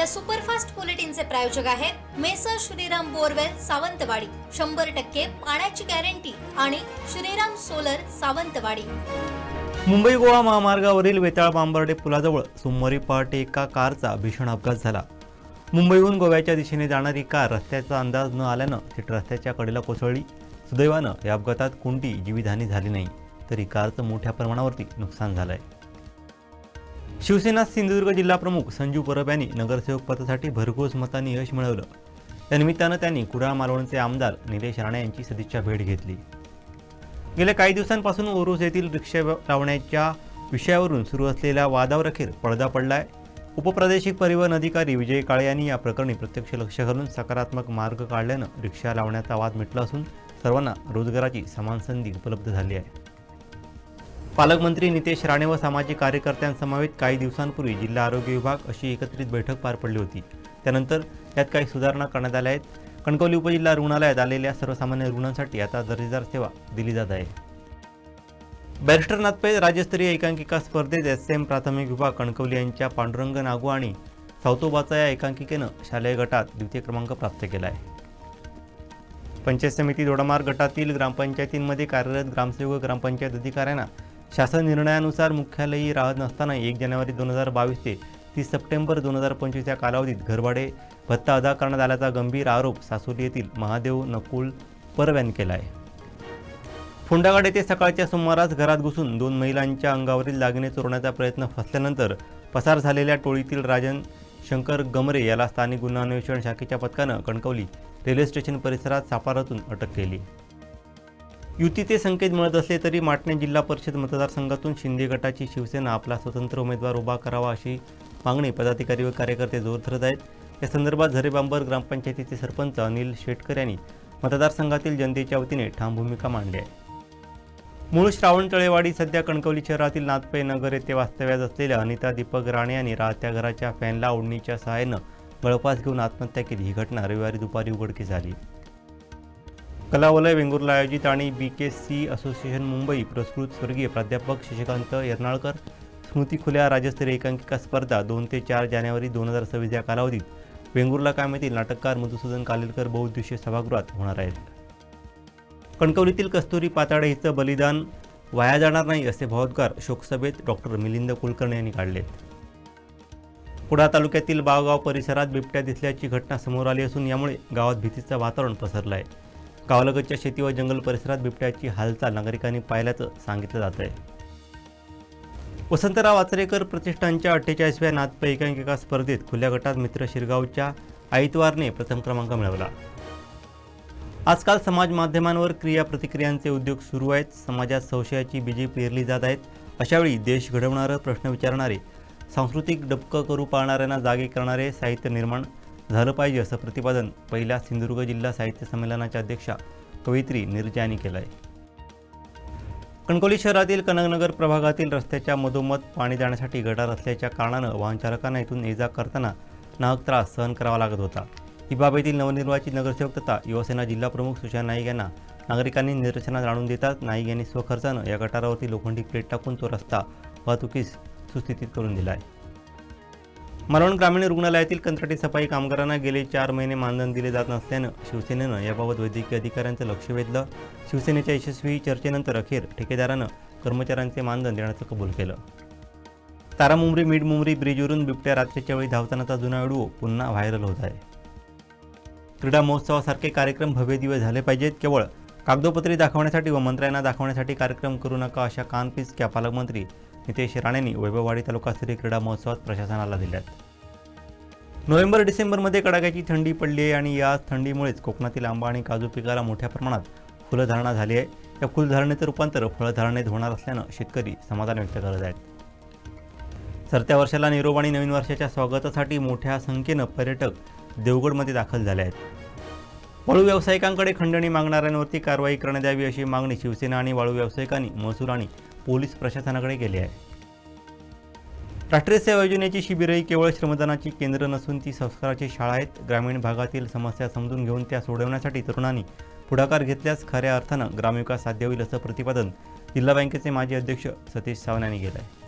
या सुपरफास्ट बुलेटिनचे प्रायोजक आहेत मेसर श्रीराम बोरवेल सावंतवाडी. शंभर टक्के पाण्याची गॅरंटी आणि श्रीराम सोलर सावंतवाडी. मुंबई गोवा महामार्गावरील वेताळ बांबर्डे पुलाजवळ सोमवारी पहाटे एका कारचा भीषण अपघात झाला. मुंबईहून गोव्याच्या दिशेने जाणारी कार रस्त्याचा अंदाज न आल्यानं थेट रस्त्याच्या कडेला कोसळली. सुदैवानं या अपघातात कोणती जीवितहानी झाली नाही. तरी कारचं मोठ्या प्रमाणावरती नुकसान झालं आहे शिवसेना सिंधुदुर्ग जिल्हा प्रमुख संजू परब यांनी नगरसेवक पदासाठी भरघोस मतांनी यश मिळवलं. त्यानिमित्तानं त्यांनी कुडाळ मालवणचे आमदार निलेश राणे यांची सदिच्छा भेट घेतली. गेल्या काही दिवसांपासून ओरोस येथील रिक्षा लावण्याच्या विषयावरून सुरू असलेल्या वादावर अखेर पडदा पडलाय. उपप्रादेशिक परिवहन अधिकारी विजय काळे यांनी या प्रकरणी प्रत्यक्ष लक्ष घालून सकारात्मक मार्ग काढल्यानं रिक्षा लावण्याचा वाद मिटला असून सर्वांना रोजगाराची समान संधी उपलब्ध झाली आहे. पालकमंत्री नितेश राणे व सामाजिक कार्यकर्त्यांसमवेत काही दिवसांपूर्वी जिल्हा आरोग्य विभाग अशी एकत्रित बैठक पार पडली होती. त्यानंतर यात काही सुधारणा करण्यात आल्या आहेत. कणकवली उपजिल्हा रुग्णालयात आलेल्या सर्वसामान्य रुग्णांसाठी आता दर्जेदार सेवा दिली जात आहे. बॅरिस्टर नाथपै राज्यस्तरीय एकांकिका स्पर्धेत एस एम प्राथमिक विभाग कणकवली यांच्या पांडुरंग नागू आणि सावतोबाचा या एकांकिकेनं शालेय गटात द्वितीय क्रमांक प्राप्त केला आहे. पंचायत समिती दोडामार्ग गटातील ग्रामपंचायतींमध्ये कार्यरत ग्रामसेवक ग्रामपंचायत अधिकाऱ्यांना शासन निर्णयानुसार मुख्यालयी राहत नसताना एक जानेवारी दोन हजार बावीस ते तीस सप्टेंबर दोन हजार पंचवीस या कालावधीत घरभाडे भत्ता अदा करण्यात आल्याचा गंभीर आरोप सासोली येथील महादेव नकुल परब यांनी केला आहे फोंडागड येथे सकाळच्या सुमारास घरात घुसून दोन महिलांच्या अंगावरील दागिने चोरण्याचा प्रयत्न फसल्यानंतर पसार झालेल्या टोळीतील राजन शंकर गमरे याला स्थानिक गुन्हा अन्वेषण शाखेच्या पथकानं कणकवली रेल्वे स्टेशन परिसरात सापारातून अटक केली. युतीचे संकेत मिळत असले तरी माटणे जिल्हा परिषद मतदारसंघातून शिंदे गटाची शिवसेना आपला स्वतंत्र उमेदवार उभा करावा अशी मागणी पदाधिकारी व कार्यकर्ते जोर धरत आहेत. या संदर्भात झरेबांबर ग्रामपंचायतीचे सरपंच अनिल शेटकर यांनी मतदारसंघातील जनतेच्या वतीने ठाम भूमिका मांडली आहे. मूळ श्रावण तळेवाडी सध्या कणकवली शहरातील नाथपे नगर येथे वास्तव्यात असलेल्या अनिता दीपक राणे यांनी राहत्या घराच्या फॅनला ओढणीच्या सहाय्यानं गळफास घेऊन आत्महत्या केली. ही घटना रविवारी दुपारी उघडकीस झाली कलावलय वेंगुर्ला आयोजित आणि B K C association Mumbai पुरस्कृत स्वर्गीय प्राध्यापक शशिकांत यरनाळकर स्मृती खुल्या राज्यस्तरीय एकांकिका स्पर्धा दोन ते चार जानेवारी दोन हजार सव्वीस या कालावधीत वेंगुर्ला कामेतील नाटककार मधुसूदन कालेलकर बहुउद्देशीय सभागृहात होणार आहेत. कणकवलीतील कस्तुरी पाताडे हिचं बलिदान वाया जाणार नाही असे भावोद्गार शोकसभेत डॉक्टर मिलिंद कुलकर्णी यांनी काढले कुडा तालुक्यातील बावगाव परिसरात बिबट्या दिसल्याची घटना समोर आली असून यामुळे गावात भीतीचं वातावरण पसरलं आहे गावालगतच्या शेती व जंगल परिसरात बिबट्याची हालचाल नागरिकांनी पाहिल्याचं सांगितलं जात आहे वसंतराव आचरेकर प्रतिष्ठानच्या अठ्ठेचाळीसव्या नाथपैकांकिका स्पर्धेत खुल्या गटात मित्र शिरगावच्या आईतवारने प्रथम क्रमांक मिळवला. आजकाल समाज माध्यमांवर क्रिया प्रतिक्रियांचे उद्योग सुरू आहेत समाजात संशयाची बीजे पेरली जात आहेत अशावेळी देश घडवणारं प्रश्न विचारणारे सांस्कृतिक डबकं करू पाळणाऱ्यांना जागे करणारे साहित्य निर्माण झालं पाहिजे असं प्रतिपादन पहिल्या सिंधुदुर्ग जिल्हा साहित्य संमेलनाच्या अध्यक्षा कवयित्री निर्जा यांनी केलं आहे कणकोली शहरातील कनकनगर प्रभागातील रस्त्याच्या मधोमध पाणी जाण्यासाठी गटार असल्याच्या कारणानं वाहनचालकांना इथून ये जा करताना नाहक त्रास सहन करावा लागत होता. ही बाब येथील नवनिर्वाचित नगरसेवक तथा युवासेना जिल्हा प्रमुख सुशांत नाईक यांना नागरिकांनी निदर्शनात आणून देतात नाईक यांनी स्वखर्चानं या गटारावरती लोखंडी प्लेट टाकून तो रस्ता वाहतुकीस सुस्थितीत करून दिला आहे मालवण ग्रामीण रुग्णालयातील कंत्राटी सफाई कामगारांना गेले चार महिने मानधन दिले जात नसल्यानं शिवसेनेनं याबाबत वैद्यकीय अधिकाऱ्यांचं लक्ष वेधलं. शिवसेनेच्या यशस्वी चर्चेनंतर अखेर ठेकेदारानं कर्मचाऱ्यांचे मानधन देण्याचं कबूल केलं. तारामुंबरी मिडमुंबरी ब्रिजवरून बिबट्या रात्रीच्या वेळी धावतानाचा जुना व्हिडिओ पुन्हा व्हायरल होत आहे. क्रीडा महोत्सवासारखे कार्यक्रम भव्य दिवस झाले पाहिजेत. केवळ कागदोपत्री दाखवण्यासाठी व मंत्र्यांना दाखवण्यासाठी कार्यक्रम करू नका अशा कानपिचक्या पालकमंत्री नितेश राणेंनी वैभववाडी तालुकास्तरीय क्रीडा महोत्सवात प्रशासनाला दिल्यात. नोव्हेंबर डिसेंबरमध्ये कडाक्याची थंडी पडली आहे आणि या थंडीमुळेच कोकणातील आंबा आणि काजू पिकाला मोठ्या प्रमाणात फुलधारणा झाली आहे. या फुलधारणेचं रूपांतर फळधारणेत होणार असल्यानं शेतकरी समाधान व्यक्त करत आहेत. सरत्या वर्षाला निरोप आणि नवीन वर्षाच्या स्वागतासाठी मोठ्या संख्येनं पर्यटक देवगडमध्ये दाखल झाले आहेत. वाळू व्यावसायिकांकडे खंडणी मागणाऱ्यांवरती कारवाई करण्यात यावी अशी मागणी शिवसेना आणि वाळू व्यावसायिकांनी महसूल आणि पोलीस प्रशासनाकडे केली आहे. राष्ट्रीय सेवा योजनेची शिबिरं ही केवळ श्रमदानाची केंद्र नसून ती संस्काराची शाळा आहेत. ग्रामीण भागातील समस्या समजून घेऊन त्या सोडवण्यासाठी तरुणांनी पुढाकार घेतल्यास खऱ्या अर्थानं ग्रामविकास साध्य होईल असं प्रतिपादन जिल्हा बँकेचे माजी अध्यक्ष सतीश सावंत यांनी केलं आहे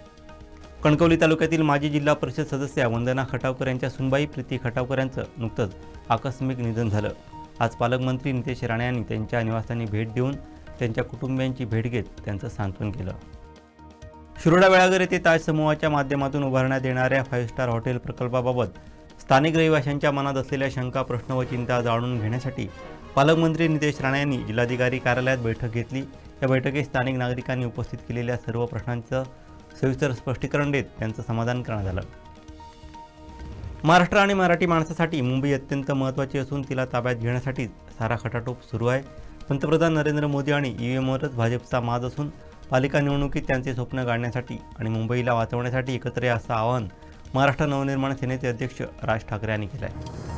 कणकवली तालुक्यातील माजी जिल्हा परिषद सदस्या वंदना खटावकर यांच्या सुनबाई प्रीती खटावकर यांचं नुकतंच आकस्मिक निधन झालं. आज पालकमंत्री नितेश राणे यांनी त्यांच्या निवासस्थानी भेट देऊन त्यांच्या कुटुंबियांची भेट घेत त्यांचं सांत्वन केलं. शिरोडा वेळागर येथे ताज समूहाच्या माध्यमातून उभारण्यात येणाऱ्या फाईव्ह स्टार हॉटेल प्रकल्पाबाबत स्थानिक रहिवाशांच्या मनात असलेल्या शंका प्रश्न व चिंता जाणून घेण्यासाठी पालकमंत्री नितेश राणे यांनी जिल्हाधिकारी कार्यालयात बैठक घेतली. या बैठकीत स्थानिक नागरिकांनी उपस्थित केलेल्या सर्व प्रश्नांचं सविस्तर स्पष्टीकरण देत त्यांचं समाधान करण्यात आलं. महाराष्ट्र आणि मराठी माणसासाठी मुंबई अत्यंत महत्त्वाची असून तिला ताब्यात घेण्यासाठी सारा खटाटोप सुरू आहे. पंतप्रधान नरेंद्र मोदी आणि ई व्हीएमवरच भाजपचा माज असून पालिका निवडणुकीत त्यांचे स्वप्न गाडण्यासाठी आणि मुंबईला वाचवण्यासाठी एकत्र या असं आवाहन महाराष्ट्र नवनिर्माण सेनेचे अध्यक्ष राज ठाकरे यांनी केलं आहे